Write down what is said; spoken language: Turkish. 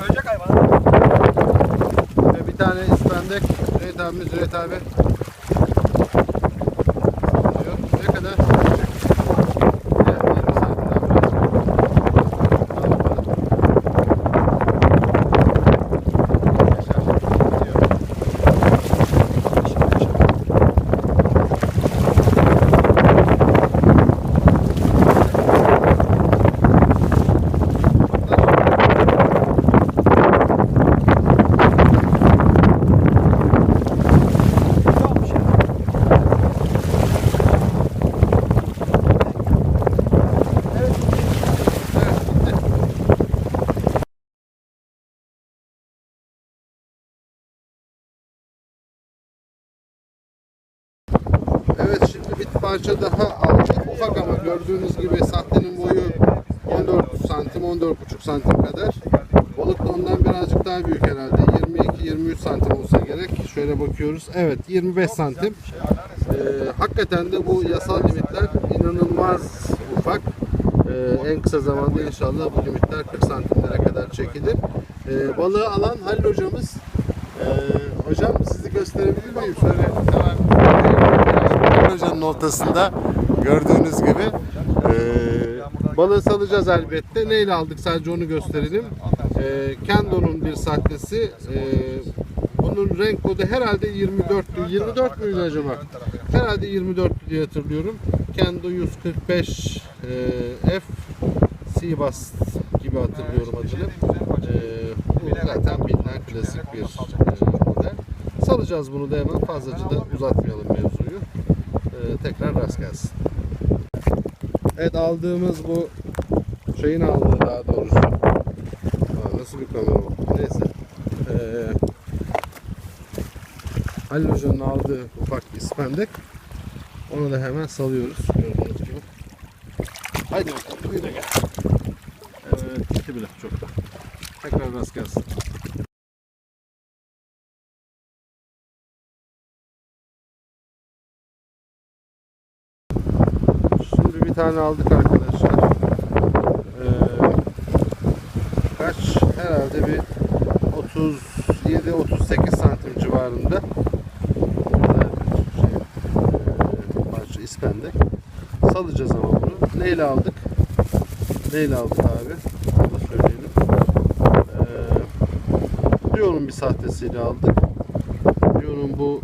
Ölecek hayvan. Ve bir tane ispendek. Cüneyt abimiz Cüneyt abi. Evet şimdi bir parça daha aldık. Ufak ama gördüğünüz gibi sahtenin boyu 14 santim, 14,5 santim kadar. Balık da ondan birazcık daha büyük herhalde. 22-23 santim olsa gerek. Şöyle bakıyoruz. Evet 25 santim. Ee, hakikaten de bu yasal limitler inanılmaz ufak. Ee, en kısa zamanda inşallah bu limitler 40 santimlere kadar çekilir. Ee, balığı alan Halil hocamız. Ee, hocam sizi gösterebilir miyim? Şöyle hemen Hocanın ortasında gördüğünüz gibi ee, balığı salacağız elbette. Neyle aldık sadece onu gösterelim. Ee, Kendo'nun bir sahtesi. Ee, bunun renk kodu herhalde 24'tü. 24 müydü acaba? Herhalde 24 diye hatırlıyorum. Kendo 145 ee, F Seabass gibi hatırlıyorum adını. Ee, bu zaten bilinen klasik bir ee, model. Salacağız bunu da hemen fazlaca da uzatmayalım mevzuyu. Ee, tekrar rast gelsin. Evet aldığımız bu şeyin aldığı daha doğrusu. Aa, nasıl bir kamera bu? Neyse. Ee, Halil Hoca'nın aldığı ufak ispendek. Onu da hemen salıyoruz gördüğünüz gibi. Haydi bakalım da gel. Evet gitti bile çok da. Tekrar rast gelsin. Tane aldık arkadaşlar. Ee, kaç? Herhalde bir 37-38 santim civarında. Bir şey. Ee, parça ispendek. Salacağız ama bunu. Neyle aldık? Neyle aldık abi? Onu söyleyelim. Ee, Dion'un bir sahtesiyle aldık. Dion'un bu